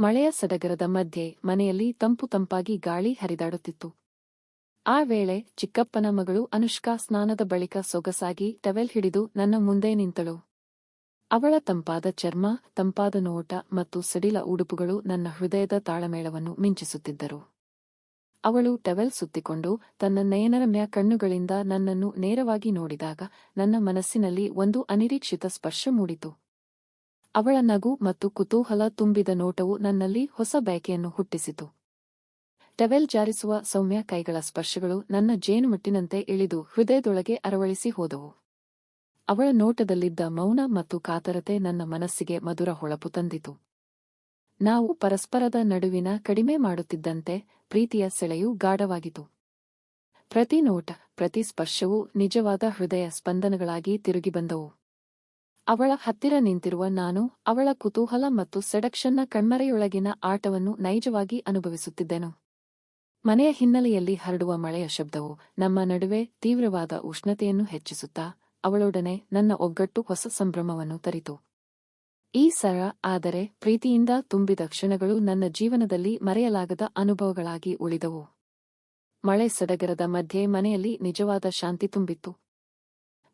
ಮಳೆಯ ಸಡಗರದ ಮಧ್ಯೆ ಮನೆಯಲ್ಲಿ ತಂಪು ತಂಪಾಗಿ ಗಾಳಿ ಹರಿದಾಡುತ್ತಿತ್ತು. ಆ ವೇಳೆ ಚಿಕ್ಕಪ್ಪನ ಮಗಳು ಅನುಷ್ಕಾ ಸ್ನಾನದ ಬಳಿಕ ಸೊಗಸಾಗಿ ಟವೆಲ್ ಹಿಡಿದು ನನ್ನ ಮುಂದೆ ನಿಂತಳು. ಅವಳ ತಂಪಾದ ಚರ್ಮ, ತಂಪಾದ ನೋಟ ಮತ್ತು ಸಡಿಲ ಉಡುಪುಗಳು ನನ್ನ ಹೃದಯದ ತಾಳಮೇಳವನ್ನು ಮಿಂಚಿಸುತ್ತಿದ್ದರು. ಅವಳು ಟವೆಲ್ ಸುತ್ತಿಕೊಂಡು ತನ್ನ ನಯನರಮ್ಯ ಕಣ್ಣುಗಳಿಂದ ನನ್ನನ್ನು ನೇರವಾಗಿ ನೋಡಿದಾಗ ನನ್ನ ಮನಸ್ಸಿನಲ್ಲಿ ಒಂದು ಅನಿರೀಕ್ಷಿತ ಸ್ಪರ್ಶ ಮೂಡಿತು. ಅವಳ ನಗು ಮತ್ತು ಕುತೂಹಲ ತುಂಬಿದ ನೋಟವು ನನ್ನಲ್ಲಿ ಹೊಸ ಬಯಕೆಯನ್ನು ಹುಟ್ಟಿಸಿತು. ಟವೆಲ್ ಜಾರಿಸುವ ಸೌಮ್ಯ ಕೈಗಳ ಸ್ಪರ್ಶಗಳು ನನ್ನ ಜೇನುಮಟ್ಟಿನಂತೆ ಇಳಿದು ಹೃದಯದೊಳಗೆ ಅರವಳಿಸಿ ಹೋದವು. ಅವಳ ನೋಟದಲ್ಲಿದ್ದ ಮೌನ ಮತ್ತು ಕಾತರತೆ ನನ್ನ ಮನಸ್ಸಿಗೆ ಮಧುರ ಹೊಳಪು ತಂದಿತು. ನಾವು ಪರಸ್ಪರದ ನಡುವಿನ ಕಡಿಮೆ ಮಾಡುತ್ತಿದ್ದಂತೆ ಪ್ರೀತಿಯ ಸೆಳೆಯು ಗಾಢವಾಗಿತು ಪ್ರತಿ ನೋಟ, ಪ್ರತಿ ಸ್ಪರ್ಶವೂ ನಿಜವಾದ ಹೃದಯ ಸ್ಪಂದನಗಳಾಗಿ ತಿರುಗಿ ಬಂದವು. ಅವಳ ಹತ್ತಿರ ನಿಂತಿರುವ ನಾನು ಅವಳ ಕುತೂಹಲ ಮತ್ತು ಸೆಡಕ್ಷನ್ನ ಕಣ್ಮರೆಯೊಳಗಿನ ಆಟವನ್ನು ನೈಜವಾಗಿ ಅನುಭವಿಸುತ್ತಿದ್ದೆನು. ಮನೆಯ ಹಿನ್ನೆಲೆಯಲ್ಲಿ ಹರಡುವ ಮಳೆಯ ಶಬ್ದವು ನಮ್ಮ ನಡುವೆ ತೀವ್ರವಾದ ಉಷ್ಣತೆಯನ್ನು ಹೆಚ್ಚಿಸುತ್ತಾ, ಅವಳೊಡನೆ ನನ್ನ ಒಗ್ಗಟ್ಟು ಹೊಸ ಸಂಭ್ರಮವನ್ನು ತರಿತು. ಈ ಸರ ಆದರೆ ಪ್ರೀತಿಯಿಂದ ತುಂಬಿದ ಕ್ಷಣಗಳು ನನ್ನ ಜೀವನದಲ್ಲಿ ಮರೆಯಲಾಗದ ಅನುಭವಗಳಾಗಿ ಉಳಿದವು. ಮಳೆ ಸಡಗರದ ಮಧ್ಯೆ ಮನೆಯಲ್ಲಿ ನಿಜವಾದ ಶಾಂತಿ ತುಂಬಿತ್ತು.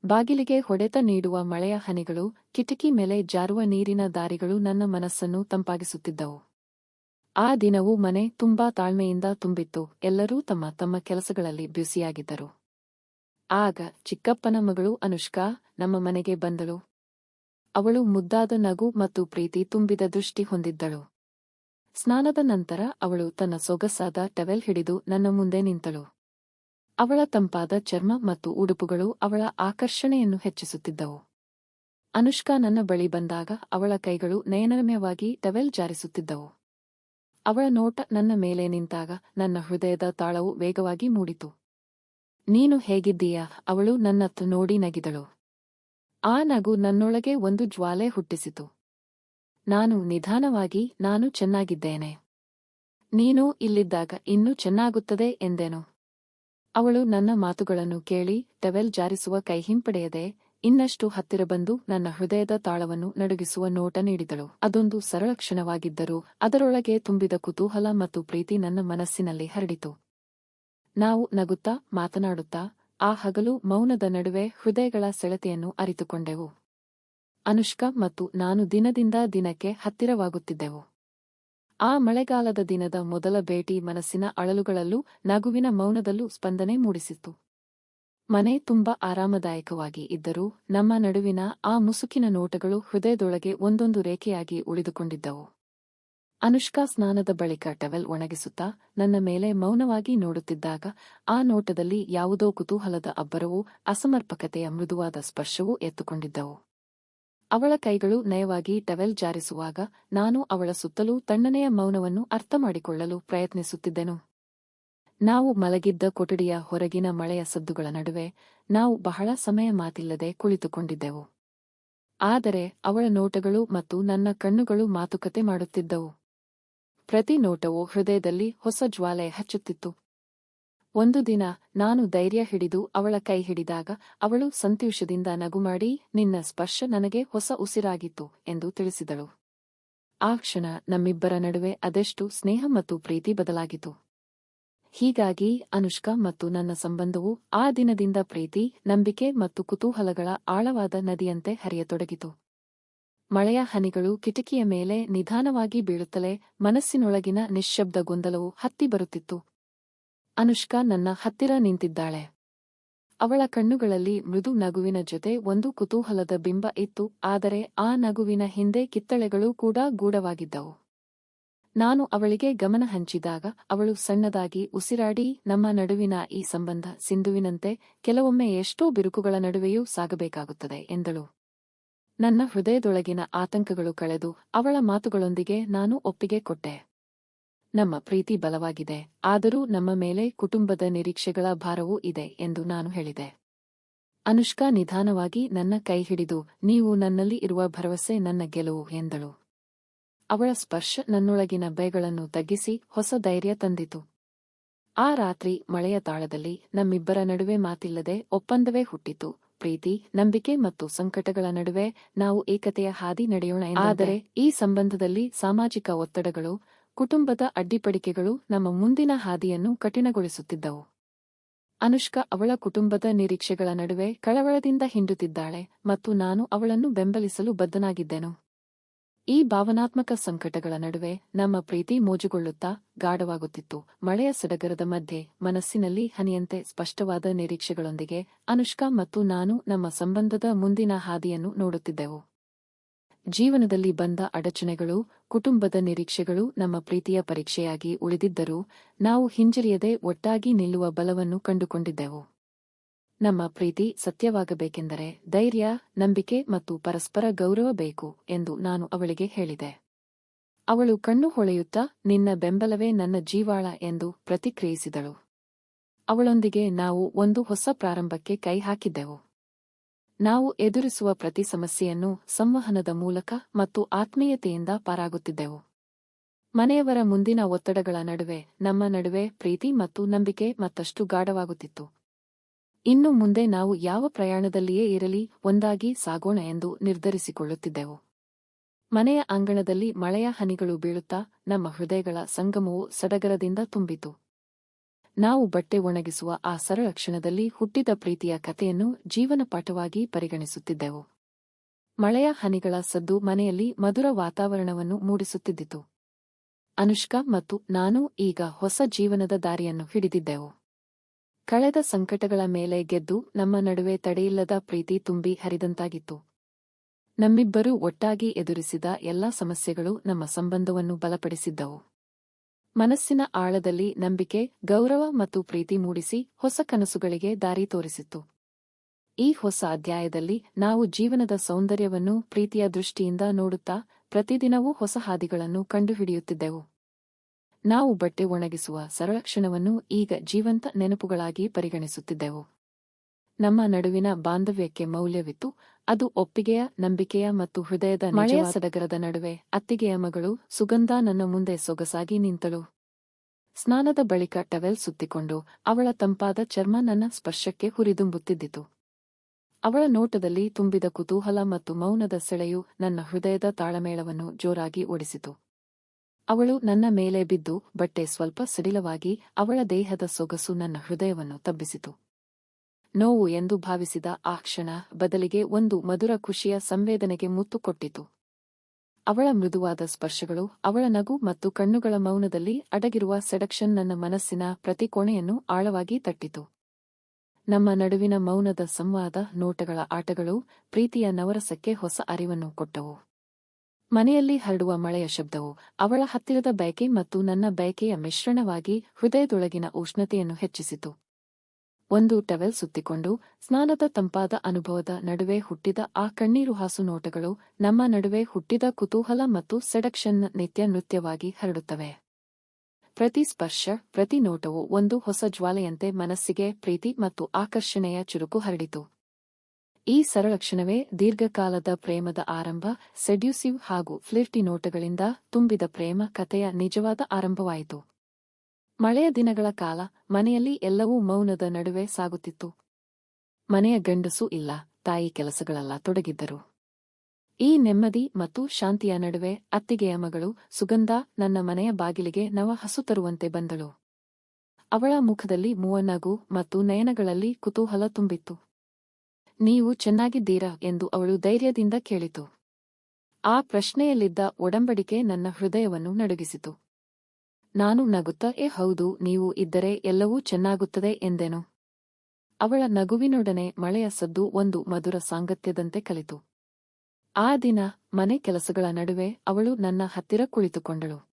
ಬಾಗಿಲಿಗೆ ಹೊಡೆತ ನೀಡುವ ಮಳೆಯ ಹನಿಗಳು, ಕಿಟಕಿ ಮೇಲೆ ಜಾರುವ ನೀರಿನ ದಾರಿಗಳು ನನ್ನ ಮನಸ್ಸನ್ನು ತಂಪಾಗಿಸುತ್ತಿದ್ದವು. ಆ ದಿನವು ಮನೆ ತುಂಬಾ ತಾಳ್ಮೆಯಿಂದ ತುಂಬಿತ್ತು, ಎಲ್ಲರೂ ತಮ್ಮ ತಮ್ಮ ಕೆಲಸಗಳಲ್ಲಿ ಬ್ಯುಸಿಯಾಗಿದ್ದರು. ಆಗ ಚಿಕ್ಕಪ್ಪನ ಮಗಳು ಅನುಷ್ಕಾ ನಮ್ಮ ಮನೆಗೆ ಬಂದಳು. ಅವಳು ಮುದ್ದಾದ ನಗು ಮತ್ತು ಪ್ರೀತಿ ತುಂಬಿದ ದೃಷ್ಟಿ ಹೊಂದಿದ್ದಳು. ಸ್ನಾನದ ನಂತರ ಅವಳು ತನ್ನ ಸೊಗಸಾದ ಟವೆಲ್ ಹಿಡಿದು ನನ್ನ ಮುಂದೆ ನಿಂತಳು. ಅವಳ ತಂಪಾದ ಚರ್ಮ ಮತ್ತು ಉಡುಪುಗಳು ಅವಳ ಆಕರ್ಷಣೆಯನ್ನು ಹೆಚ್ಚಿಸುತ್ತಿದ್ದವು. ಅನುಷ್ಕಾ ನನ್ನ ಬಳಿ ಬಂದಾಗ ಅವಳ ಕೈಗಳು ನಯನರಮ್ಯವಾಗಿ ಟವೆಲ್ ಜಾರಿಸುತ್ತಿದ್ದವು. ಅವಳ ನೋಟ ನನ್ನ ಮೇಲೆ ನಿಂತಾಗ ನನ್ನ ಹೃದಯದ ತಾಳವು ವೇಗವಾಗಿ ಮೂಡಿತು. ನೀನು ಹೇಗಿದ್ದೀಯಾ? ಅವಳು ನನ್ನತ್ತ ನೋಡಿ ನಗಿದಳು. ಆ ನಗು ನನ್ನೊಳಗೆ ಒಂದು ಜ್ವಾಲೆ ಹುಟ್ಟಿಸಿತು. ನಾನು ನಿಧಾನವಾಗಿ, ನಾನು ಚೆನ್ನಾಗಿದ್ದೇನೆ. ನೀನು ಇಲ್ಲಿದ್ದಾಗ ಇನ್ನೂ ಚೆನ್ನಾಗುತ್ತದೆ ಎಂದೆನು? ಅವಳು ನನ್ನ ಮಾತುಗಳನ್ನು ಕೇಳಿ ಟವೆಲ್ ಜಾರಿಸುವ ಕೈ ಹಿಂಪಡೆಯದೆ ಇನ್ನಷ್ಟು ಹತ್ತಿರ ಬಂದು ನನ್ನ ಹೃದಯದ ತಾಳವನ್ನು ನಡುಗಿಸುವ ನೋಟ ನೀಡಿದಳು. ಅದೊಂದು ಸರಳ ಕ್ಷಣವಾಗಿದ್ದರೂ ಅದರೊಳಗೆ ತುಂಬಿದ ಕುತೂಹಲ ಮತ್ತು ಪ್ರೀತಿ ನನ್ನ ಮನಸ್ಸಿನಲ್ಲಿ ಹರಡಿತು. ನಾವು ನಗುತ್ತಾ ಮಾತನಾಡುತ್ತಾ ಆ ಹಗಲು ಮೌನದ ನಡುವೆ ಹೃದಯಗಳ ಸೆಳೆತೆಯನ್ನು ಅರಿತುಕೊಂಡೆವು. ಅನುಷ್ಕಾ ಮತ್ತು ನಾನು ದಿನದಿಂದ ದಿನಕ್ಕೆ ಹತ್ತಿರವಾಗುತ್ತಿದ್ದೆವು. ಆ ಮಳೆಗಾಲದ ದಿನದ ಮೊದಲ ಭೇಟಿ ಮನಸ್ಸಿನ ಅಳಲುಗಳಲ್ಲೂ ನಗುವಿನ ಮೌನದಲ್ಲೂ ಸ್ಪಂದನೆ ಮೂಡಿಸಿತು ಮನೆ ತುಂಬಾ ಆರಾಮದಾಯಕವಾಗಿ ಇದ್ದರೂ ನಮ್ಮ ನಡುವಿನ ಆ ಮುಸುಕಿನ ನೋಟಗಳು ಹೃದಯದೊಳಗೆ ಒಂದೊಂದು ರೇಖೆಯಾಗಿ ಉಳಿದುಕೊಂಡಿದ್ದವು. ಅನುಷ್ಕಾ ಸ್ನಾನದ ಬಳಿಕ ಟವೆಲ್ ಒಣಗಿಸುತ್ತಾ ನನ್ನ ಮೇಲೆ ಮೌನವಾಗಿ ನೋಡುತ್ತಿದ್ದಾಗ ಆ ನೋಟದಲ್ಲಿ ಯಾವುದೋ ಕುತೂಹಲದ ಅಬ್ಬರವೂ ಅಸಮರ್ಪಕತೆಯ ಮೃದುವಾದ ಸ್ಪರ್ಶವೂ ಎತ್ತುಕೊಂಡಿದ್ದವು. ಅವಳ ಕೈಗಳು ನಯವಾಗಿ ಟವೆಲ್ ಜಾರಿಸುವಾಗ ನಾನು ಅವಳ ಸುತ್ತಲೂ ತಣ್ಣನೆಯ ಮೌನವನ್ನು ಅರ್ಥಮಾಡಿಕೊಳ್ಳಲು ಪ್ರಯತ್ನಿಸುತ್ತಿದ್ದೆನು. ನಾವು ಮಲಗಿದ್ದ ಕೊಠಡಿಯ ಹೊರಗಿನ ಮಳೆಯ ಸದ್ದುಗಳ ನಡುವೆ ನಾವು ಬಹಳ ಸಮಯ ಮಾತಿಲ್ಲದೆ ಕುಳಿತುಕೊಂಡಿದ್ದೆವು. ಆದರೆ ಅವಳ ನೋಟಗಳು ಮತ್ತು ನನ್ನ ಕಣ್ಣುಗಳು ಮಾತುಕತೆ ಮಾಡುತ್ತಿದ್ದವು. ಪ್ರತಿ ನೋಟವು ಹೃದಯದಲ್ಲಿ ಹೊಸ ಜ್ವಾಲೆ ಹಚ್ಚುತ್ತಿತ್ತು. ಒಂದು ದಿನ ನಾನು ಧೈರ್ಯ ಹಿಡಿದು ಅವಳ ಕೈ ಹಿಡಿದಾಗ ಅವಳು ಸಂತೋಷದಿಂದ ನಗುಮಾಡಿ ನಿನ್ನ ಸ್ಪರ್ಶ ನನಗೆ ಹೊಸ ಉಸಿರಾಗಿತ್ತು ಎಂದು ತಿಳಿಸಿದಳು. ಆ ಕ್ಷಣ ನಮ್ಮಿಬ್ಬರ ನಡುವೆ ಅದೆಷ್ಟು ಸ್ನೇಹ ಮತ್ತು ಪ್ರೀತಿ ಬದಲಾಗಿತು ಹೀಗಾಗಿ ಅನುಷ್ಕಾ ಮತ್ತು ನನ್ನ ಸಂಬಂಧವು ಆ ದಿನದಿಂದ ಪ್ರೀತಿ, ನಂಬಿಕೆ ಮತ್ತು ಕುತೂಹಲಗಳ ಆಳವಾದ ನದಿಯಂತೆ ಹರಿಯತೊಡಗಿತು. ಮಳೆಯ ಹನಿಗಳು ಕಿಟಕಿಯ ಮೇಲೆ ನಿಧಾನವಾಗಿ ಬೀಳುತ್ತಲೇ ಮನಸ್ಸಿನೊಳಗಿನ ನಿಶ್ಶಬ್ದ ಗೊಂದಲವು ಹತ್ತಿ ಬರುತ್ತಿತ್ತು. ಅನುಷ್ಕಾ ನನ್ನ ಹತ್ತಿರ ನಿಂತಿದ್ದಾಳೆ. ಅವಳ ಕಣ್ಣುಗಳಲ್ಲಿ ಮೃದು ನಗುವಿನ ಜೊತೆ ಒಂದು ಕುತೂಹಲದ ಬಿಂಬ ಇತ್ತು, ಆದರೆ ಆ ನಗುವಿನ ಹಿಂದೆ ಕಿತ್ತಳೆಗಳು ಕೂಡ ಗೂಢವಾಗಿದ್ದವು. ನಾನು ಅವಳಿಗೆ ಗಮನ ಹಂಚಿದಾಗ ಅವಳು ಸಣ್ಣದಾಗಿ, ಉಸಿರಾಡಿ, ನಮ್ಮ ನಡುವಿನ ಈ ಸಂಬಂಧ ಸಿಂಧುವಿನಂತೆ ಕೆಲವೊಮ್ಮೆ ಎಷ್ಟೋ ಬಿರುಕುಗಳ ನಡುವೆಯೂ ಸಾಗಬೇಕಾಗುತ್ತದೆ ಎಂದಳು. ನನ್ನ ಹೃದಯದೊಳಗಿನ ಆತಂಕಗಳು ಕಳೆದು ಅವಳ ಮಾತುಗಳೊಂದಿಗೆ ನಾನು ಒಪ್ಪಿಗೆ ಕೊಟ್ಟೆ. ನಮ್ಮ ಪ್ರೀತಿ ಬಲವಾಗಿದೆ, ಆದರೂ ನಮ್ಮ ಮೇಲೆ ಕುಟುಂಬದ ನಿರೀಕ್ಷೆಗಳ ಭಾರವೂ ಇದೆ ಎಂದು ನಾನು ಹೇಳಿದೆ. ಅನುಷ್ಕಾ ನಿಧಾನವಾಗಿ ನನ್ನ ಕೈ ಹಿಡಿದು, ನೀವು ನನ್ನಲ್ಲಿ ಇರುವ ಭರವಸೆ ನನ್ನ ಗೆಲುವು ಎಂದಳು. ಅವಳ ಸ್ಪರ್ಶ ನನ್ನೊಳಗಿನ ಭಯಗಳನ್ನು ತಗ್ಗಿಸಿ ಹೊಸ ಧೈರ್ಯ ತಂದಿತು. ಆ ರಾತ್ರಿ ಮಳೆಯ ತಾಳದಲ್ಲಿ ನಮ್ಮಿಬ್ಬರ ನಡುವೆ ಮಾತಿಲ್ಲದೆ ಒಪ್ಪಂದವೇ ಹುಟ್ಟಿತು. ಪ್ರೀತಿ, ನಂಬಿಕೆ ಮತ್ತು ಸಂಕಟಗಳ ನಡುವೆ ನಾವು ಏಕತೆಯ ಹಾದಿ ನಡೆಯೋಣ ಆದರೆ ಈ ಸಂಬಂಧದಲ್ಲಿ ಸಾಮಾಜಿಕ ಒತ್ತಡಗಳು ಕುಟುಂಬದ ಅಡ್ಡಿಪಡಿಕೆಗಳು ನಮ್ಮ ಮುಂದಿನ ಹಾದಿಯನ್ನು ಕಠಿಣಗೊಳಿಸುತ್ತಿದ್ದವು. ಅನುಷ್ಕಾ ಅವಳ ಕುಟುಂಬದ ನಿರೀಕ್ಷೆಗಳ ನಡುವೆ ಕಳವಳದಿಂದ ಹಿಂಡುತ್ತಿದ್ದಾಳೆ ಮತ್ತು ನಾನು ಅವಳನ್ನು ಬೆಂಬಲಿಸಲು ಬದ್ಧನಾಗಿದ್ದೆನು. ಈ ಭಾವನಾತ್ಮಕ ಸಂಕಟಗಳ ನಡುವೆ ನಮ್ಮ ಪ್ರೀತಿ ಮೋಜುಗೊಳ್ಳುತ್ತಾ ಗಾಢವಾಗುತ್ತಿತ್ತು. ಮಳೆಯ ಸಡಗರದ ಮಧ್ಯೆ ಮನಸ್ಸಿನಲ್ಲಿ ಹನಿಯಂತೆ ಸ್ಪಷ್ಟವಾದ ನಿರೀಕ್ಷೆಗಳೊಂದಿಗೆ ಅನುಷ್ಕಾ ಮತ್ತು ನಾನು ನಮ್ಮ ಸಂಬಂಧದ ಮುಂದಿನ ಹಾದಿಯನ್ನು ನೋಡುತ್ತಿದ್ದೆವು. ಜೀವನದಲ್ಲಿ ಬಂದ ಅಡಚಣೆಗಳು ಕುಟುಂಬದ ನಿರೀಕ್ಷೆಗಳು ನಮ್ಮ ಪ್ರೀತಿಯ ಪರೀಕ್ಷೆಯಾಗಿ ಉಳಿದಿದ್ದರೂ ನಾವು ಹಿಂಜರಿಯದೆ ಒಟ್ಟಾಗಿ ನಿಲ್ಲುವ ಬಲವನ್ನು ಕಂಡುಕೊಂಡಿದ್ದೆವು. ನಮ್ಮ ಪ್ರೀತಿ ಸತ್ಯವಾಗಬೇಕೆಂದರೆ ಧೈರ್ಯ, ನಂಬಿಕೆ ಮತ್ತು ಪರಸ್ಪರ ಗೌರವ ಬೇಕು ಎಂದು ನಾನು ಅವಳಿಗೆ ಹೇಳಿದೆ. ಅವಳು ಕಣ್ಣು ಹೊಳೆಯುತ್ತಾ ನಿನ್ನ ಬೆಂಬಲವೇ ನನ್ನ ಜೀವಾಳ ಎಂದು ಪ್ರತಿಕ್ರಿಯಿಸಿದಳು. ಅವಳೊಂದಿಗೆ ನಾವು ಒಂದು ಹೊಸ ಪ್ರಾರಂಭಕ್ಕೆ ಕೈ ಹಾಕಿದ್ದೆವು. ನಾವು ಎದುರಿಸುವ ಪ್ರತಿ ಸಮಸ್ಯೆಯನ್ನು ಸಂವಹನದ ಮೂಲಕ ಮತ್ತು ಆತ್ಮೀಯತೆಯಿಂದ ಪಾರಾಗುತ್ತಿದ್ದೆವು. ಮನೆಯವರ ಮುಂದಿನ ಒತ್ತಡಗಳ ನಡುವೆ, ನಮ್ಮ ನಡುವೆ ಪ್ರೀತಿ ಮತ್ತು ನಂಬಿಕೆ ಮತ್ತಷ್ಟು ಗಾಢವಾಗುತ್ತಿತ್ತು. ಇನ್ನು ಮುಂದೆ ನಾವು ಯಾವ ಪ್ರಯಾಣದಲ್ಲಿಯೇ ಇರಲಿ, ಒಂದಾಗಿ ಸಾಗೋಣ ಎಂದು ನಿರ್ಧರಿಸಿಕೊಳ್ಳುತ್ತಿದ್ದೆವು. ಮನೆಯ ಅಂಗಣದಲ್ಲಿ ಮಳೆಯ ಹನಿಗಳು ಬೀಳುತ್ತಾ, ನಮ್ಮ ಹೃದಯಗಳ ಸಂಗಮವು ಸಡಗರದಿಂದ ತುಂಬಿತು. ನಾವು ಬಟ್ಟೆ ಒಣಗಿಸುವ ಆ ಸರಳ ಕ್ಷಣದಲ್ಲಿ ಹುಟ್ಟಿದ ಪ್ರೀತಿಯ ಕಥೆಯನ್ನು ಜೀವನ ಪಾಠವಾಗಿ ಪರಿಗಣಿಸುತ್ತಿದ್ದೆವು. ಮಳೆಯ ಹನಿಗಳ ಸದ್ದು ಮನೆಯಲ್ಲಿ ಮಧುರ ವಾತಾವರಣವನ್ನು ಮೂಡಿಸುತ್ತಿದ್ದಿತು. ಅನುಷ್ಕಾ ಮತ್ತು ನಾನು ಈಗ ಹೊಸ ಜೀವನದ ದಾರಿಯನ್ನು ಹಿಡಿದಿದ್ದೆವು. ಕಳೆದ ಸಂಕಟಗಳ ಮೇಲೆ ಗೆದ್ದು ನಮ್ಮ ನಡುವೆ ತಡೆಯಿಲ್ಲದ ಪ್ರೀತಿ ತುಂಬಿ ಹರಿದಂತಾಗಿತ್ತು. ನಮ್ಮಿಬ್ಬರೂ ಒಟ್ಟಾಗಿ ಎದುರಿಸಿದ ಎಲ್ಲಾ ಸಮಸ್ಯೆಗಳು ನಮ್ಮ ಸಂಬಂಧವನ್ನು ಬಲಪಡಿಸಿದ್ದವು. ಮನಸ್ಸಿನ ಆಳದಲ್ಲಿ ನಂಬಿಕೆ, ಗೌರವ ಮತ್ತು ಪ್ರೀತಿ ಮೂಡಿಸಿ ಹೊಸ ಕನಸುಗಳಿಗೆ ದಾರಿ ತೋರಿಸಿತ್ತು. ಈ ಹೊಸ ಅಧ್ಯಾಯದಲ್ಲಿ ನಾವು ಜೀವನದ ಸೌಂದರ್ಯವನ್ನು ಪ್ರೀತಿಯ ದೃಷ್ಟಿಯಿಂದ ನೋಡುತ್ತಾ ಪ್ರತಿದಿನವೂ ಹೊಸ ಹಾದಿಗಳನ್ನು ಕಂಡುಹಿಡಿಯುತ್ತಿದ್ದೆವು. ನಾವು ಬಟ್ಟೆ ಒಣಗಿಸುವ ಸರಳಕ್ಷಣವನ್ನು ಈಗ ಜೀವಂತ ನೆನಪುಗಳಾಗಿ ಪರಿಗಣಿಸುತ್ತಿದ್ದೆವು. ನಮ್ಮ ನಡುವಿನ ಬಾಂಧವ್ಯಕ್ಕೆ ಮೌಲ್ಯವಿತ್ತು. ಅದು ಒಪ್ಪಿಗೆಯ ನಂಬಿಕೆಯ ಮತ್ತು ಹೃದಯದ ಮಳೆಯ ಸಡಗರದ ನಡುವೆ. ಅತ್ತಿಗೆಯ ಮಗಳು ಸುಗಂಧ ನನ್ನ ಮುಂದೆ ಸೊಗಸಾಗಿ ನಿಂತಳು. ಸ್ನಾನದ ಬಳಿಕ ಟವೆಲ್ ಸುತ್ತಿಕೊಂಡು ಅವಳ ತಂಪಾದ ಚರ್ಮ ನನ್ನ ಸ್ಪರ್ಶಕ್ಕೆ ಹುರಿದುಂಬುತ್ತಿದ್ದಿತು. ಅವಳ ನೋಟದಲ್ಲಿ ತುಂಬಿದ ಕುತೂಹಲ ಮತ್ತು ಮೌನದ ಸೆಳೆಯು ನನ್ನ ಹೃದಯದ ತಾಳಮೇಳವನ್ನು ಜೋರಾಗಿ ಓಡಿಸಿತು. ಅವಳು ನನ್ನ ಮೇಲೆ ಬಿದ್ದು ಬಟ್ಟೆ ಸ್ವಲ್ಪ ಸಡಿಲವಾಗಿ ಅವಳ ದೇಹದ ಸೊಗಸು ನನ್ನ ಹೃದಯವನ್ನು ತಬ್ಬಿಸಿತು. ನೋವು ಎಂದು ಭಾವಿಸಿದ ಆ ಕ್ಷಣ ಬದಲಿಗೆ ಒಂದು ಮಧುರ ಖುಷಿಯ ಸಂವೇದನೆಗೆ ಮುತ್ತು ಕೊಟ್ಟಿತು ಅವಳ ಮೃದುವಾದ ಸ್ಪರ್ಶಗಳು, ಅವಳ ನಗು ಮತ್ತು ಕಣ್ಣುಗಳ ಮೌನದಲ್ಲಿ ಅಡಗಿರುವ ಸೆಡಕ್ಷನ್ ನನ್ನ ಮನಸ್ಸಿನ ಪ್ರತಿ ಕೋಣೆಯನ್ನು ಆಳವಾಗಿ ತಟ್ಟಿತು. ನಮ್ಮ ನಡುವಿನ ಮೌನದ ಸಂವಾದ ನೋಟಗಳ ಆಟಗಳು ಪ್ರೀತಿಯ ನವರಸಕ್ಕೆ ಹೊಸ ಅರಿವನ್ನು ಕೊಟ್ಟವು. ಮನೆಯಲ್ಲಿ ಹರಡುವ ಮಳೆಯ ಶಬ್ದವು, ಅವಳ ಹತ್ತಿರದ ಬಯಕೆ ಮತ್ತು ನನ್ನ ಬಯಕೆಯ ಮಿಶ್ರಣವಾಗಿ ಹೃದಯದೊಳಗಿನ ಉಷ್ಣತೆಯನ್ನು ಹೆಚ್ಚಿಸಿತು. ಒಂದು ಟವೆಲ್ ಸುತ್ತಿಕೊಂಡು ಸ್ನಾನದ ತಂಪಾದ ಅನುಭವದ ನಡುವೆ ಹುಟ್ಟಿದ ಆ ಕಣ್ಣೀರು ಹಾಸು ನೋಟಗಳು ನಮ್ಮ ನಡುವೆ ಹುಟ್ಟಿದ ಕುತೂಹಲ ಮತ್ತು ಸೆಡಕ್ಷನ್ ನಿತ್ಯ ನೃತ್ಯವಾಗಿ ಹರಡುತ್ತವೆ. ಪ್ರತಿ ಸ್ಪರ್ಶ, ಪ್ರತಿ ನೋಟವು ಒಂದು ಹೊಸ ಜ್ವಾಲೆಯಂತೆ ಮನಸ್ಸಿಗೆ ಪ್ರೀತಿ ಮತ್ತು ಆಕರ್ಷಣೆಯ ಚುರುಕು ಹರಡಿತು. ಈ ಸರಳ ಕ್ಷಣವೇ ದೀರ್ಘಕಾಲದ ಪ್ರೇಮದ ಆರಂಭ, ಸೆಡ್ಯೂಸಿವ್ ಹಾಗೂ ಫ್ಲಿರ್ಟಿ ನೋಟಗಳಿಂದ ತುಂಬಿದ ಪ್ರೇಮ ಕಥೆಯ ನಿಜವಾದ ಆರಂಭವಾಯಿತು. ಮಳೆಯ ದಿನಗಳ ಕಾಲ ಮನೆಯಲ್ಲಿ ಎಲ್ಲವೂ ಮೌನದ ನಡುವೆ ಸಾಗುತ್ತಿತ್ತು. ಮನೆಯ ಗಂಡಸು ಇಲ್ಲ, ತಾಯಿ ಕೆಲಸಗಳೆಲ್ಲ ತೊಡಗಿದ್ದರು. ಈ ನೆಮ್ಮದಿ ಮತ್ತು ಶಾಂತಿಯ ನಡುವೆ ಅತ್ತಿಗೆಯ ಮಗಳು ಸುಗಂಧ ನನ್ನ ಮನೆಯ ಬಾಗಿಲಿಗೆ ನವ ಹಸು ತರುವಂತೆ ಬಂದಳು. ಅವಳ ಮುಖದಲ್ಲಿ ಮೂವನಗು ಮತ್ತು ನಯನಗಳಲ್ಲಿ ಕುತೂಹಲ ತುಂಬಿತ್ತು. ನೀವು ಚೆನ್ನಾಗಿದ್ದೀರಾ ಎಂದು ಅವಳು ಧೈರ್ಯದಿಂದ ಕೇಳಿತು. ಆ ಪ್ರಶ್ನೆಯಲ್ಲಿದ್ದ ಒಡಂಬಡಿಕೆ ನನ್ನ ಹೃದಯವನ್ನು ನಡುಗಿಸಿತು. ನಾನು ನಗುತ್ತಾ, ಏ ಹೌದು, ನೀವು ಇದ್ದರೆ ಎಲ್ಲವೂ ಚೆನ್ನಾಗುತ್ತದೆ ಎಂದೆನು. ಅವಳ ನಗುವಿನೊಡನೆ ಮಳೆಯ ಸದ್ದು ಒಂದು ಮಧುರ ಸಾಂಗತ್ಯದಂತೆ ಕಲಿತು. ಆ ದಿನ, ಮನೆ ಕೆಲಸಗಳ ನಡುವೆ ಅವಳು ನನ್ನ ಹತ್ತಿರ ಕುಳಿತುಕೊಂಡಳು.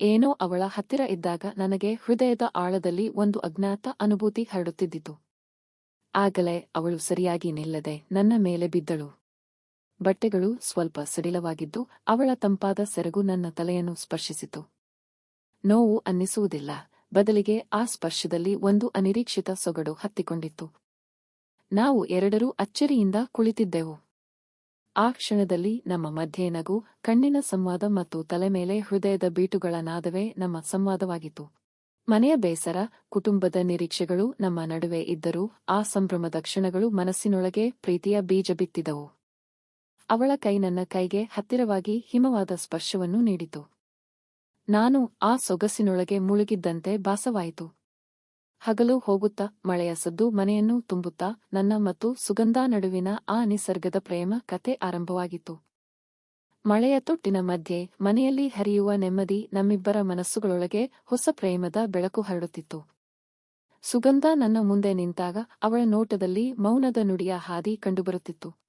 ಏನೋ ಅವಳ ಹತ್ತಿರ ಇದ್ದಾಗ ನನಗೆ ಹೃದಯದ ಆಳದಲ್ಲಿ ಒಂದು ಅಜ್ಞಾತ ಅನುಭೂತಿ ಹರಡುತ್ತಿದ್ದಿತು. ಆಗಲೇ ಅವಳು ಸರಿಯಾಗಿ ನಿಲ್ಲದೆ ನನ್ನ ಮೇಲೆ ಬಿದ್ದಳು. ಬಟ್ಟೆಗಳು ಸ್ವಲ್ಪ ಸಡಿಲವಾಗಿದ್ದು ಅವಳ ತಂಪಾದ ಸೆರಗು ನನ್ನ ತಲೆಯನ್ನು ಸ್ಪರ್ಶಿಸಿತು. ನೋವು ಅನ್ನಿಸುವುದಿಲ್ಲ. ಬದಲಿಗೆ ಆ ಸ್ಪರ್ಶದಲ್ಲಿ ಒಂದು ಅನಿರೀಕ್ಷಿತ ಸೊಗಡು ಹತ್ತಿಕೊಂಡಿತ್ತು. ನಾವು ಎರಡರೂ ಅಚ್ಚರಿಯಿಂದ ಕುಳಿತಿದ್ದೆವು. ಆ ಕ್ಷಣದಲ್ಲಿ ನಮ್ಮ ಮಧ್ಯೆ ನಗು, ಕಣ್ಣಿನ ಸಂವಾದ ಮತ್ತು ತಲೆ ಮೇಲೆ ಹೃದಯದ ಬೀಟುಗಳ ನಾದವೇ ನಮ್ಮ ಸಂವಾದವಾಗಿತ್ತು. ಮನೆಯ ಬೇಸರ, ಕುಟುಂಬದ ನಿರೀಕ್ಷೆಗಳು ನಮ್ಮ ನಡುವೆ ಇದ್ದರೂ ಆ ಸಂಭ್ರಮದ ಕ್ಷಣಗಳು ಮನಸ್ಸಿನೊಳಗೆ ಪ್ರೀತಿಯ ಬೀಜ ಬಿತ್ತಿದವು. ಅವಳ ಕೈ ನನ್ನ ಕೈಗೆ ಹತ್ತಿರವಾಗಿ ಹಿಮವಾದ ಸ್ಪರ್ಶವನ್ನು ನೀಡಿತು. ನಾನು ಆ ಸೊಗಸಿನೊಳಗೆ ಮುಳುಗಿದ್ದಂತೆ ಭಾಸವಾಯಿತು. ಹಗಲು ಹೋಗುತ್ತಾ ಮಳೆಯ ಸದ್ದು ಮನೆಯನ್ನು ತುಂಬುತ್ತಾ ನನ್ನ ಮತ್ತು ಸುಗಂಧ ನಡುವಿನ ಆ ನಿಸರ್ಗದ ಪ್ರೇಮ ಕತೆ ಆರಂಭವಾಗಿತ್ತು. ಮಳೆಯ ತೊಟ್ಟಿನ ಮಧ್ಯೆ ಮನೆಯಲ್ಲಿ ಹರಿಯುವ ನೆಮ್ಮದಿ ನಮ್ಮಿಬ್ಬರ ಮನಸ್ಸುಗಳೊಳಗೆ ಹೊಸ ಪ್ರೇಮದ ಬೆಳಕು ಹರಡುತ್ತಿತ್ತು. ಸುಗಂಧ ನನ್ನ ಮುಂದೆ ನಿಂತಾಗ ಅವಳ ನೋಟದಲ್ಲಿ ಮೌನದ ನುಡಿಯ ಹಾದಿ ಕಂಡುಬರುತ್ತಿತ್ತು.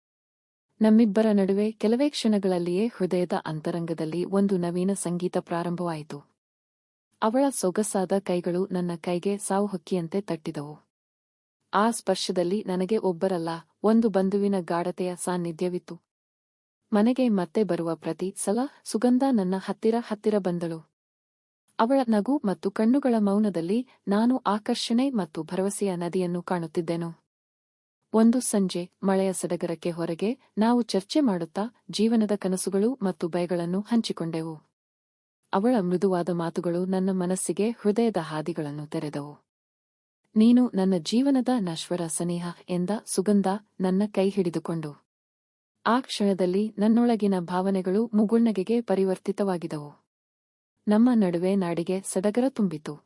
ನಮ್ಮಿಬ್ಬರ ನಡುವೆ ಕೆಲವೇ ಕ್ಷಣಗಳಲ್ಲಿಯೇ ಹೃದಯದ ಅಂತರಂಗದಲ್ಲಿ ಒಂದು ನವೀನ ಸಂಗೀತ ಪ್ರಾರಂಭವಾಯಿತು. ಅವಳ ಸೊಗಸಾದ ಕೈಗಳು ನನ್ನ ಕೈಗೆ ಸಾವು ಹೊಕ್ಕಿಯಂತೆ ತಟ್ಟಿದವು. ಆ ಸ್ಪರ್ಶದಲ್ಲಿ ನನಗೆ ಒಬ್ಬರಲ್ಲ, ಒಂದು ಬಂಧುವಿನ ಗಾಢತೆಯ ಸಾನ್ನಿಧ್ಯವಿತ್ತು. ಮನೆಗೆ ಮತ್ತೆ ಬರುವ ಪ್ರತಿ ಸಲ ಸುಗಂಧ ನನ್ನ ಹತ್ತಿರ ಹತ್ತಿರ ಬಂದಳು. ಅವಳ ನಗು ಮತ್ತು ಕಣ್ಣುಗಳ ಮೌನದಲ್ಲಿ ನಾನು ಆಕರ್ಷಣೆ ಮತ್ತು ಭರವಸೆಯ ನದಿಯನ್ನು ಕಾಣುತ್ತಿದ್ದೆನು. ಒಂದು ಸಂಜೆ ಮಳೆಯ ಸಡಗರಕ್ಕೆ ಹೊರಗೆ ನಾವು ಚರ್ಚೆ ಮಾಡುತ್ತಾ ಜೀವನದ ಕನಸುಗಳು ಮತ್ತು ಭಯಗಳನ್ನು ಹಂಚಿಕೊಂಡೆವು. ಅವಳ ಮೃದುವಾದ ಮಾತುಗಳು ನನ್ನ ಮನಸ್ಸಿಗೆ ಹೃದಯದ ಹಾದಿಗಳನ್ನು ತೆರೆದವು. ನೀನು ನನ್ನ ಜೀವನದ ನಶ್ವರ ಸನೇಹ ಎಂದ ಸುಗಂಧ ನನ್ನ ಕೈ ಹಿಡಿದುಕೊಂಡು. ಆ ಕ್ಷಣದಲ್ಲಿ ನನ್ನೊಳಗಿನ ಭಾವನೆಗಳು ಮುಗುಳ್ನಗೆಗೆ ಪರಿವರ್ತಿತವಾಗಿದವು. ನಮ್ಮ ನಡುವೆ ನಾಡಿಗೆ ಸಡಗರ ತುಂಬಿತು.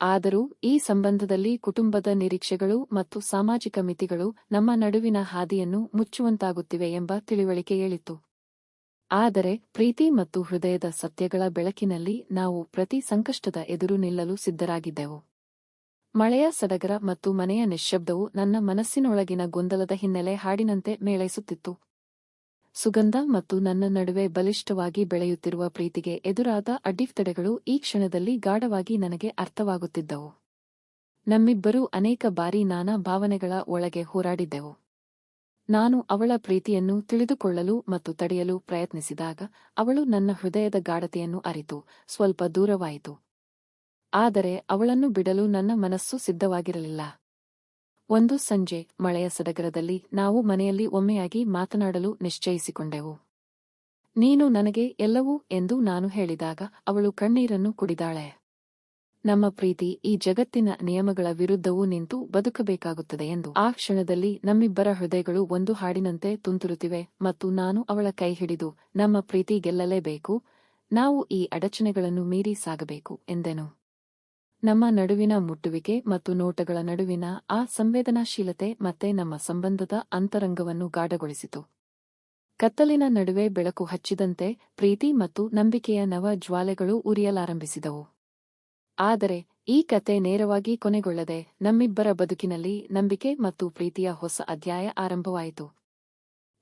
ಆದರೂ ಈ ಸಂಬಂಧದಲ್ಲಿ ಕುಟುಂಬದ ನಿರೀಕ್ಷೆಗಳು ಮತ್ತು ಸಾಮಾಜಿಕ ಮಿತಿಗಳು ನಮ್ಮ ನಡುವಿನ ಹಾದಿಯನ್ನು ಮುಚ್ಚುವಂತಾಗುತ್ತಿವೆ ಎಂಬ ತಿಳಿವಳಿಕೆ ಹೇಳಿತು. ಆದರೆ ಪ್ರೀತಿ ಮತ್ತು ಹೃದಯದ ಸತ್ಯಗಳ ಬೆಳಕಿನಲ್ಲಿ ನಾವು ಪ್ರತಿ ಸಂಕಷ್ಟದ ಎದುರು ನಿಲ್ಲಲು ಸಿದ್ಧರಾಗಿದ್ದೆವು. ಮಳೆಯ ಸಡಗರ ಮತ್ತು ಮನೆಯ ನಿಶ್ಶಬ್ದವು ನನ್ನ ಮನಸ್ಸಿನೊಳಗಿನ ಗೊಂದಲದ ಹಿನ್ನೆಲೆ ಹಾಡಿನಂತೆ ಮೇಳೈಸುತ್ತಿತ್ತು. ಸುಗಂಧ ಮತ್ತು ನನ್ನ ನಡುವೆ ಬಲಿಷ್ಠವಾಗಿ ಬೆಳೆಯುತ್ತಿರುವ ಪ್ರೀತಿಗೆ ಎದುರಾದ ಅಡ್ಡಿತಡೆಗಳು ಈ ಕ್ಷಣದಲ್ಲಿ ಗಾಢವಾಗಿ ನನಗೆ ಅರ್ಥವಾಗುತ್ತಿದ್ದವು. ನಮ್ಮಿಬ್ಬರೂ ಅನೇಕ ಬಾರಿ ನಾನಾ ಭಾವನೆಗಳ ಒಳಗೆ ಹೋರಾಡಿದ್ದೆವು. ನಾನು ಅವಳ ಪ್ರೀತಿಯನ್ನು ತಿಳಿದುಕೊಳ್ಳಲು ಮತ್ತು ತಡೆಯಲು ಪ್ರಯತ್ನಿಸಿದಾಗ ಅವಳು ನನ್ನ ಹೃದಯದ ಗಾಢತೆಯನ್ನು ಅರಿತು, ಸ್ವಲ್ಪ ದೂರವಾಯಿತು. ಆದರೆ ಅವಳನ್ನು ಬಿಡಲು ನನ್ನ ಮನಸ್ಸು ಸಿದ್ಧವಾಗಿರಲಿಲ್ಲ. ಒಂದು ಸಂಜೆ, ಮಳೆಯ ಸಡಗರದಲ್ಲಿ ನಾವು ಮನೆಯಲ್ಲಿ ಒಮ್ಮೆಯಾಗಿ ಮಾತನಾಡಲು ನಿಶ್ಚಯಿಸಿಕೊಂಡೆವು. ನೀನು ನನಗೆ ಎಲ್ಲವೂ ಎಂದು ನಾನು ಹೇಳಿದಾಗ ಅವಳು ಕಣ್ಣೀರನ್ನು ಕುಡಿದಾಳೆ. ನಮ್ಮ ಪ್ರೀತಿ ಈ ಜಗತ್ತಿನ ನಿಯಮಗಳ ವಿರುದ್ಧವೂ ನಿಂತು ಬದುಕಬೇಕಾಗುತ್ತದೆ ಎಂದು. ಆ ಕ್ಷಣದಲ್ಲಿ ನಮ್ಮಿಬ್ಬರ ಹೃದಯಗಳು ಒಂದು ಹಾಡಿನಂತೆ ತುಂತುರುತ್ತಿವೆ ಮತ್ತು ನಾನು ಅವಳ ಕೈ ಹಿಡಿದು, ನಮ್ಮ ಪ್ರೀತಿ ಗೆಲ್ಲಲೇಬೇಕು, ನಾವು ಈ ಅಡಚಣೆಗಳನ್ನು ಮೀರಿ ಸಾಗಬೇಕು ಎಂದೆನು. ನಮ್ಮ ನಡುವಿನ ಮುಟ್ಟುವಿಕೆ ಮತ್ತು ನೋಟಗಳ ನಡುವಿನ ಆ ಸಂವೇದನಾಶೀಲತೆ ಮತ್ತೆ ನಮ್ಮ ಸಂಬಂಧದ ಅಂತರಂಗವನ್ನು ಗಾಢಗೊಳಿಸಿತು. ಕತ್ತಲಿನ ನಡುವೆ ಬೆಳಕು ಹಚ್ಚಿದಂತೆ ಪ್ರೀತಿ ಮತ್ತು ನಂಬಿಕೆಯ ನವ ಜ್ವಾಲೆಗಳು ಉರಿಯಲಾರಂಭಿಸಿದವು. ಆದರೆ ಈ ಕತೆ ನೇರವಾಗಿ ಕೊನೆಗೊಳ್ಳದೆ ನಮ್ಮಿಬ್ಬರ ಬದುಕಿನಲ್ಲಿ ನಂಬಿಕೆ ಮತ್ತು ಪ್ರೀತಿಯ ಹೊಸ ಅಧ್ಯಾಯ ಆರಂಭವಾಯಿತು.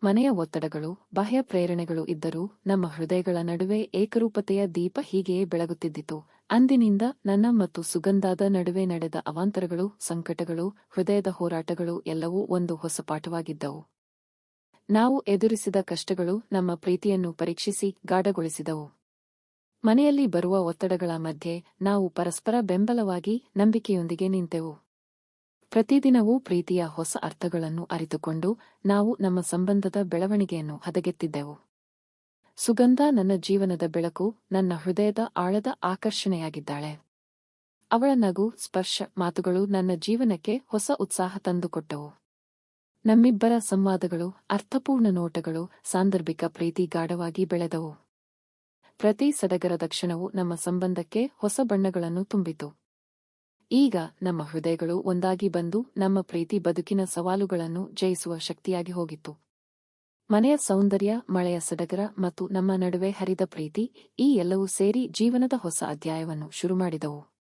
ಮನೆಯ ಒತ್ತಡಗಳು, ಬಾಹ್ಯ ಪ್ರೇರಣೆಗಳು ಇದ್ದರೂ ನಮ್ಮ ಹೃದಯಗಳ ನಡುವೆ ಏಕರೂಪತೆಯ ದೀಪ ಹೀಗೆಯೇ ಬೆಳಗುತ್ತಿದ್ದಿತು. ಅಂದಿನಿಂದ ನನ್ನ ಮತ್ತು ಸುಗಂಧಾದ ನಡುವೆ ನಡೆದ ಅವಾಂತರಗಳು, ಸಂಕಟಗಳು, ಹೃದಯದ ಹೋರಾಟಗಳು ಎಲ್ಲವೂ ಒಂದು ಹೊಸ ಪಾಠವಾಗಿದ್ದವು. ನಾವು ಎದುರಿಸಿದ ಕಷ್ಟಗಳು ನಮ್ಮ ಪ್ರೀತಿಯನ್ನು ಪರೀಕ್ಷಿಸಿ ಗಾಢಗೊಳಿಸಿದವು. ಮನೆಯಲ್ಲಿ ಬರುವ ಒತ್ತಡಗಳ ಮಧ್ಯೆ ನಾವು ಪರಸ್ಪರ ಬೆಂಬಲವಾಗಿ ನಂಬಿಕೆಯೊಂದಿಗೆ ನಿಂತೆವು. ಪ್ರತಿದಿನವೂ ಪ್ರೀತಿಯ ಹೊಸ ಅರ್ಥಗಳನ್ನು ಅರಿತುಕೊಂಡು ನಾವು ನಮ್ಮ ಸಂಬಂಧದ ಬೆಳವಣಿಗೆಯನ್ನು ಹದಗೆತ್ತಿದ್ದೆವು. ಸುಗಂಧ ನನ್ನ ಜೀವನದ ಬೆಳಕು, ನನ್ನ ಹೃದಯದ ಆಳದ ಆಕರ್ಷಣೆಯಾಗಿದ್ದಾಳೆ. ಅವಳ ನಗು, ಸ್ಪರ್ಶ ಮಾತುಗಳು ನನ್ನ ಜೀವನಕ್ಕೆ ಹೊಸ ಉತ್ಸಾಹ ತಂದುಕೊಟ್ಟವು. ನಮ್ಮಿಬ್ಬರ ಸಂವಾದಗಳು, ಅರ್ಥಪೂರ್ಣ ನೋಟಗಳು, ಸಾಂದರ್ಭಿಕ ಪ್ರೀತಿ ಗಾಢವಾಗಿ ಬೆಳೆದವು. ಪ್ರತಿ ಸಡಗರದ ಕ್ಷಣವು ನಮ್ಮ ಸಂಬಂಧಕ್ಕೆ ಹೊಸ ಬಣ್ಣಗಳನ್ನು ತುಂಬಿತು. ಈಗ ನಮ್ಮ ಹೃದಯಗಳು ಒಂದಾಗಿ ಬಂದು ನಮ್ಮ ಪ್ರೀತಿ ಬದುಕಿನ ಸವಾಲುಗಳನ್ನು ಜಯಿಸುವ ಶಕ್ತಿಯಾಗಿ ಹೋಗಿತ್ತು. ಮನೆಯ ಸೌಂದರ್ಯ, ಮಳೆಯ ಸಡಗರ ಮತ್ತು ನಮ್ಮ ನಡುವೆ ಹರಿದ ಪ್ರೀತಿ ಈ ಎಲ್ಲವೂ ಸೇರಿ ಜೀವನದ ಹೊಸ ಅಧ್ಯಾಯವನ್ನು ಶುರುಮಾಡಿದವು.